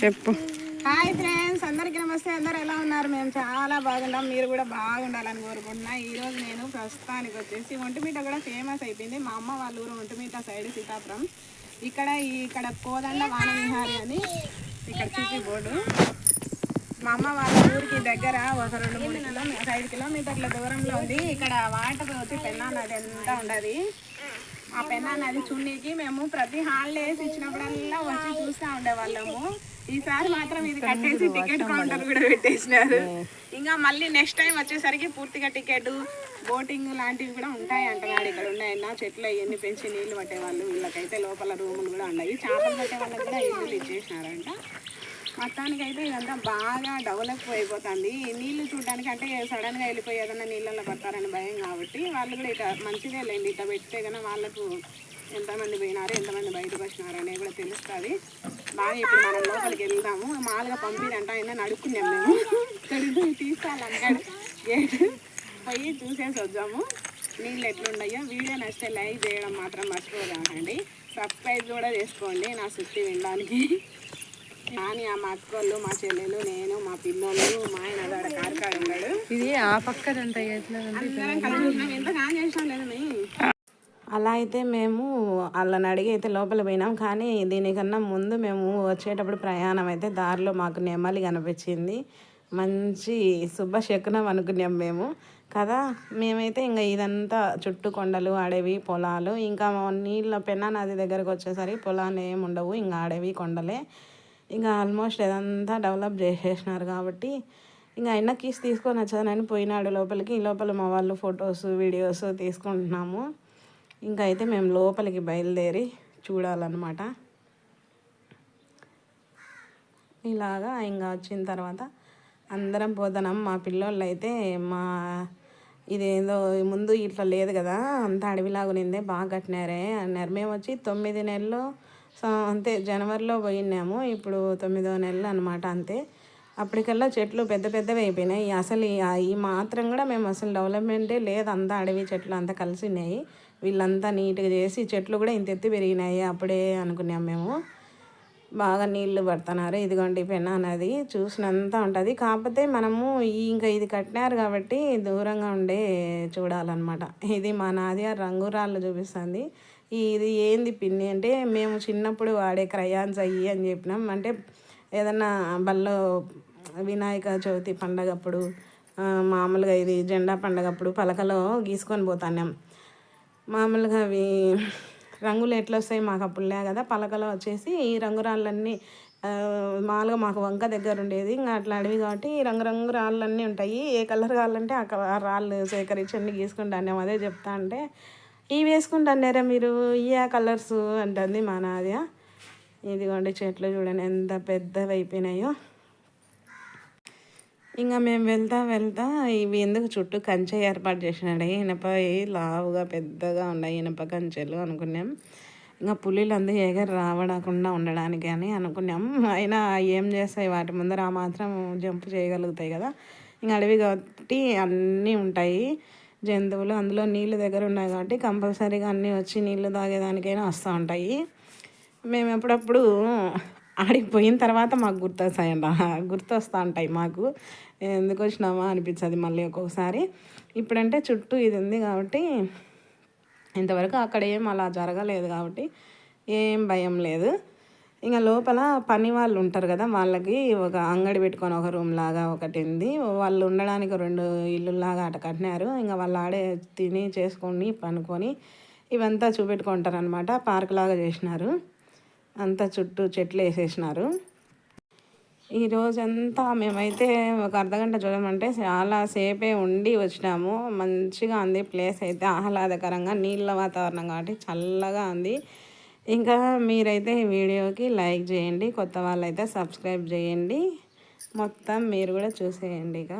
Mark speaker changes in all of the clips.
Speaker 1: చెప్పు.
Speaker 2: Hi friends అందరికీ నమస్తే. అందరు ఎలా ఉన్నారు? మేము చాలా బాగున్నాం. మీరు కూడా బాగుండాలని కోరుకుంటున్నా. ఈరోజు నేను ప్రస్తుతానికి వచ్చేసి ఒంటిమీట కూడా ఫేమస్ అయిపోయింది. మా అమ్మ వాళ్ళ ఊరు ఒంటిమీట సైడ్ సీతాపురం. ఇక్కడ ఇక్కడ కోదండ వాన విహారి అని ఇక్కడ చూపి బోర్డు. మా అమ్మ వాళ్ళ ఊరికి దగ్గర ఒక రెండు మూడు కిలోమీటర్ ఐదు కిలోమీటర్ల దూరంలో ఉంది. ఇక్కడ వాటర్ వచ్చి పెన్నా నది ఎంత ఉండదు. ఆ పెన్నా నది చున్నీకి మేము ప్రతి హాలిడేస్ ఇచ్చినప్పుడల్లా వచ్చి చూస్తూ ఉండేవాళ్ళము. ఈసారి మాత్రం ఇది కట్టేసి టికెట్ కౌంటర్ కూడా పెట్టేసినారు. ఇంకా మళ్ళీ నెక్స్ట్ టైం వచ్చేసరికి పూర్తిగా టికెట్ బోటింగ్ లాంటివి కూడా ఉంటాయి అంటున్నాడు. ఇక్కడ ఉన్నాయన్న చెట్లు అవన్నీ పెంచి నీళ్ళు పట్టేవాళ్ళు. వీళ్ళకైతే లోపల రూములు కూడా ఉన్నాయి. చేపలు పట్టే వాళ్ళకి కూడా ఇల్లు ఇచ్చేసినారంట. మొత్తానికి అయితే ఇదంతా బాగా డెవలప్ అయిపోతుంది. నీళ్ళు చూడడానికి అంటే సడన్గా వెళ్ళిపోయి ఏదైనా నీళ్ళలో పడతారని భయం కాబట్టి వాళ్ళు కూడా ఇక మంచిదే లేండి. ఇట్లా పెడితే కన్నా వాళ్ళకు ఎంతమంది పోయినారు ఎంతమంది బయటకు వచ్చినారు అనేది కూడా తెలుస్తుంది. బాగా ఇప్పుడు మనం లోపలికి వెళ్దాము. మాలుగా పంపిదంట అయినా నడుక్కున్నాం మేము. ఇక్కడ తీసుకోవాలంటాడు గేట్ పోయి చూసేసి వద్దాము నీళ్ళు ఎట్లున్నాయో వీడియో నచ్చితే లైక్ చేయడం మాత్రం మర్చిపోదామండి సబ్స్క్రైబ్ కూడా చేసుకోండి నా సుత్తి వినడానికి. నాని ఆ మా అక్కోళ్ళు మా చెల్లెలు నేను మా పిల్లలు మా ఆయన కారుకాడ ఉన్నాడు.
Speaker 1: ఇది ఆ
Speaker 2: ఎంత కాన్ చేసినాం లేదు అలా అయితే మేము వాళ్ళని అడిగి అయితే లోపల పోయినాం. కానీ దీనికన్నా ముందు మేము వచ్చేటప్పుడు ప్రయాణం అయితే దారిలో మాకు నెమ్మలి కనిపించింది. మంచి శుభశకునం అనుకున్నాం మేము. కదా మేమైతే ఇంకా ఇదంతా చుట్టూ కొండలు అడవి పొలాలు ఇంకా నీళ్ళ పెన్నా నది దగ్గరకు వచ్చేసరికి పొలాలు ఏమి ఉండవు. ఇంకా అడవి కొండలే. ఇంకా ఆల్మోస్ట్ ఏదంతా డెవలప్ చేసేసినారు కాబట్టి ఇంకా ఆయన కీస్ తీసుకొని వచ్చానని పోయినాడు లోపలికి. ఈ లోపల మా వాళ్ళు ఫొటోస్ వీడియోస్ తీసుకుంటున్నాము. ఇంకా అయితే మేము లోపలికి బయలుదేరి చూడాలన్నమాట. ఇలాగా ఇంకా వచ్చిన తర్వాత అందరం పోతున్నాం. మా పిల్లోళ్ళు అయితే మా ఇదేదో ముందు ఇట్లా లేదు కదా అంత అడవిలాగా ఉన్నిందే బాగా కట్టినారే అన్నారు. మేము వచ్చి తొమ్మిది నెలలు సో అంతే జనవరిలో పోయినాము ఇప్పుడు తొమ్మిదో నెలలు అనమాట అంతే. అప్పటికల్లా చెట్లు పెద్ద పెద్దవి అయిపోయినాయి. అసలు ఈ- మాత్రం కూడా మేము అసలు డెవలప్మెంటే లేదు. అంతా అడవి చెట్లు అంతా కలిసినాయి. వీళ్ళంతా నీట్గా చేసి చెట్లు కూడా ఇంత ఎత్తి పెరిగినాయి. అప్పుడే అనుకున్నాం మేము. బాగా నీళ్ళు పడుతున్నారు. ఇదిగోండి పెన్నా నది చూసినంత ఉంటుంది. కాకపోతే మనము ఇంకా ఇది కట్టినారు కాబట్టి దూరంగా ఉండే చూడాలన్నమాట. ఇది మా నాది ఆ రంగురాళ్ళు చూపిస్తుంది. ఇది ఏంది పిన్ని అంటే మేము చిన్నప్పుడు వాడే క్రయాన్స్ అయ్యి అని చెప్పినాం. అంటే ఏదన్నా బల్లో వినాయక చవితి పండగప్పుడు మామూలుగా ఇది జెండా పండగప్పుడు పలకలో గీసుకొని పోతాన్నాం. మామూలుగా అవి రంగులు ఎట్లా వస్తాయి మాకు అప్పుడు లే కదా పలకలో వచ్చేసి ఈ రంగురాళ్ళన్నీ మామూలుగా మాకు వంక దగ్గర ఉండేది. ఇంకా అట్లా అడవి కాబట్టి ఈ రంగురంగు రాళ్ళన్నీ ఉంటాయి. ఏ కలర్ కావాలంటే ఆ ఆ రాళ్ళు సేకరించి అన్ని గీసుకుంటాను అదే చెప్తా అంటే ఇవి వేసుకుంటారా మీరు? ఇయా కలర్స్ అంటుంది మా నాది. ఇదిగోండి చెట్లు చూడండి ఎంత పెద్దవి అయిపోయినాయో. ఇంకా మేము వెళ్తా వెళ్తా ఇవి ఎందుకు చుట్టూ కంచె ఏర్పాటు చేసినాడు? ఇనప లావుగా పెద్దగా ఉన్నాయి ఇనప కంచెలు అనుకున్నాం. ఇంకా పులిలు అందుకు ఎగర రావడకుండా ఉండడానికి అని అనుకున్నాం. అయినా ఏం చేస్తాయి? వాటి ముందర ఆ మాత్రం జంప్ చేయగలుగుతాయి కదా. ఇంకా అడవి కాబట్టి అన్నీ ఉంటాయి. జంతువులు అందులో నీళ్ళు దగ్గర ఉన్నాయి కాబట్టి కంపల్సరీగా అన్నీ వచ్చి నీళ్ళు తాగేదానికైనా వస్తూ ఉంటాయి. మేము ఎప్పుడప్పుడు ఆడికి పోయిన తర్వాత మాకు గుర్తొస్తాయంట. గుర్తొస్తూ ఉంటాయి మాకు. ఎందుకు వచ్చినామా అనిపించదు మళ్ళీ ఒక్కొక్కసారి. ఇప్పుడంటే చుట్టూ ఇది ఉంది కాబట్టి ఇంతవరకు అక్కడ ఏం అలా జరగలేదు కాబట్టి ఏం భయం లేదు. ఇంకా లోపల పని వాళ్ళు ఉంటారు కదా వాళ్ళకి ఒక అంగడి పెట్టుకొని ఒక రూమ్ లాగా ఒకటి ఉంది. వాళ్ళు ఉండడానికి రెండు ఇల్లు లాగా అట కట్టినారు. ఇంకా వాళ్ళు ఆడే తిని చేసుకొని పనుకొని ఇవంతా చూపెట్టుకుంటారు అనమాట పార్క్ లాగా చేసినారు. అంతా చుట్టూ చెట్లు వేసేసినారు. ఈ రోజంతా మేమైతే ఒక అర్ధగంట చూడమంటే చాలా సేపే ఉండి వచ్చినాము. మంచిగా ఉంది ప్లేస్ అయితే ఆహ్లాదకరంగా నీళ్ళ వాతావరణం కాబట్టి చల్లగా ఉంది. ఇంకా మీరైతే ఈ వీడియోకి లైక్ చేయండి కొత్త వాళ్ళైతే సబ్స్క్రైబ్ చేయండి. మొత్తం మీరు కూడా చూసేయండి ఇక.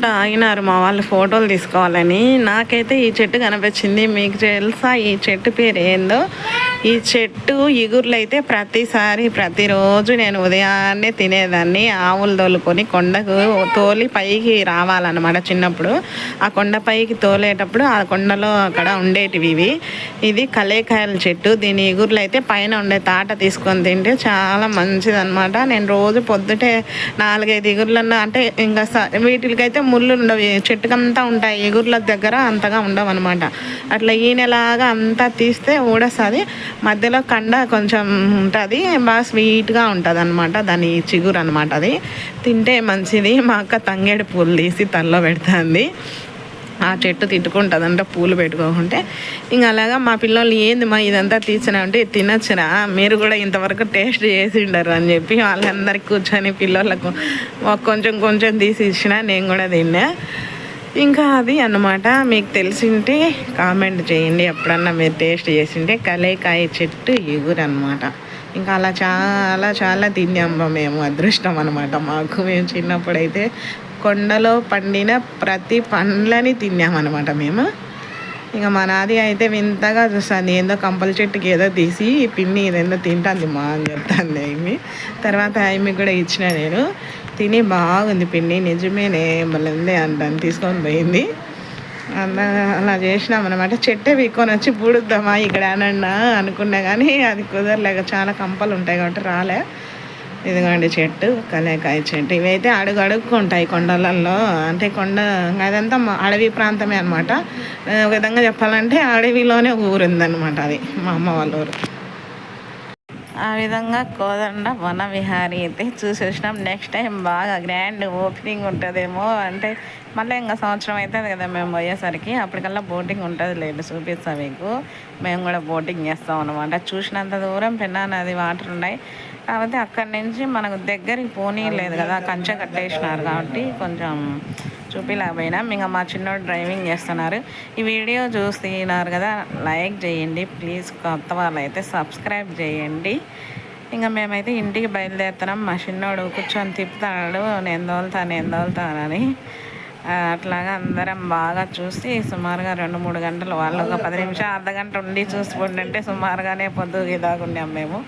Speaker 2: దారిలో ఆగినారు మా వాళ్ళు ఫోటోలు తీసుకోవాలని. నాకైతే ఈ చెట్టు కనిపించింది. మీకు తెలుసా ఈ చెట్టు పేరు ఏందో? ఈ చెట్టు ఇగుర్లు అయితే ప్రతిసారి ప్రతిరోజు నేను ఉదయాన్నే తినేదాన్ని. ఆవులు తోలుకొని కొండకు తోలి పైకి రావాలన్నమాట చిన్నప్పుడు. ఆ కొండ పైకి తోలేటప్పుడు ఆ కొండలో అక్కడ ఉండేటివి ఇవి. ఇది కలేకాయల చెట్టు. దీని ఇగుర్లు అయితే పైన ఉండే తాట తీసుకొని తింటే చాలా మంచిదన్నమాట. నేను రోజు పొద్దుటే నాలుగైదు ఇగుర్లన్న అంటే ఇంకా స- వీటికైతే ముళ్ళు ఉండవు. చెట్టుకంతా ఉంటాయి. ఇగుర్ల దగ్గర అంతగా ఉండవు అనమాట అట్లా ఈనెలాగా అంతా తీస్తే ఊడస్తుంది. మధ్యలో కండ కొంచెం ఉంటుంది బాగా స్వీట్గా ఉంటుంది అనమాట దాని చిగురు అనమాట అది. తింటే మంచిది మా అక్క తంగేడు పూలు తీసి తల్లో పెడుతుంది. ఆ చెట్టు తిట్టుకుంటుంది అంటే పూలు పెట్టుకోకుంటే. ఇంక అలాగా మా పిల్లలు ఏంది మా ఇదంతా తీసినా అంటే తినచ్చురా మీరు కూడా ఇంతవరకు టేస్ట్ చేసి ఉండరు అని చెప్పి వాళ్ళందరికి కూర్చొని పిల్లలకు కొంచెం కొంచెం తీసి ఇచ్చిన నేను కూడా తిన్నా. ఇంకా అది అన్నమాట. మీకు తెలిసింటే కామెంట్ చేయండి. ఎప్పుడన్నా మీరు టేస్ట్ చేసింటే కలేకాయ చెట్టు ఎగురు అనమాట ఇంకా అలా చాలా చాలా తిన్నాము మేము. అదృష్టం అనమాట మాకు. మేము చిన్నప్పుడైతే కొండలో పండిన ప్రతి పండ్లని తిన్నామన్నమాట మేము. ఇంకా మా నాది అయితే వింతగా చూస్తుంది. ఏందో కంపల చెట్టుకి ఏదో తీసి పిన్ని ఇదేందో తింటుంది మా అని చెప్తాను ఏమి తర్వాత ఆమె కూడా ఇచ్చిన నేను. తిని బాగుంది పిన్ని. నిజమేనే మళ్ళీ ఉంది అంటాను తీసుకొని పోయింది. అలా అలా చేసినాం అనమాట చెట్టే వీక్కొని వచ్చి పూడుద్దామా ఇక్కడ అనన్నా అనుకున్నా కానీ అది కుదరలేక చాలా కంపలు ఉంటాయి కాబట్టి రాలే. ఇదిగోండి చెట్టు కలేకాయ చెట్టు. ఇవైతే అడుగు అడుగుకుంటాయి కొండలలో అంటే కొండ అదంతా మా అడవి ప్రాంతమే అనమాట ఒక విధంగా చెప్పాలంటే అడవిలోనే ఊరు అది మా అమ్మ వాళ్ళ ఊరు. ఆ విధంగా కోదండ వన విహారీ అయితే చూసేసినాం. నెక్స్ట్ టైం బాగా గ్రాండ్ ఓపెనింగ్ ఉంటుందేమో అంటే మళ్ళీ ఇంకా సంవత్సరం అవుతుంది కదా మేము పోయేసరికి. అప్పటికల్లా బోటింగ్ ఉంటుంది లేదు చూపిస్తాం మీకు. మేము కూడా బోటింగ్ చేస్తాం అనమాట చూసినంత దూరం పెన్నా నది వాటర్ ఉన్నాయి. కాకపోతే అక్కడి నుంచి మనకు దగ్గరికి పోనీయలేదు కదా. కంచె కట్టేసినారు కాబట్టి కొంచెం చూపిలేకపోయినా ఇంకా మా చిన్నోడు డ్రైవింగ్ చేస్తున్నారు. ఈ వీడియో చూస్తున్నారు కదా లైక్ చేయండి. ప్లీజ్ కొత్త వాళ్ళు అయితే సబ్స్క్రైబ్ చేయండి. ఇంకా మేమైతే ఇంటికి బయలుదేరుతున్నాం. మా చిన్నోడు కూర్చొని తిప్పుతాడు నేను తోలుతా నేను తోలుతానని అట్లాగా అందరం బాగా చూసి సుమారుగా రెండు మూడు గంటలు వాళ్ళు ఒక పది నిమిషాలు అర్ధ గంట ఉండి చూసుకుంటుంటే సుమారుగానే పొద్దు ఇదాగుండాం మేము.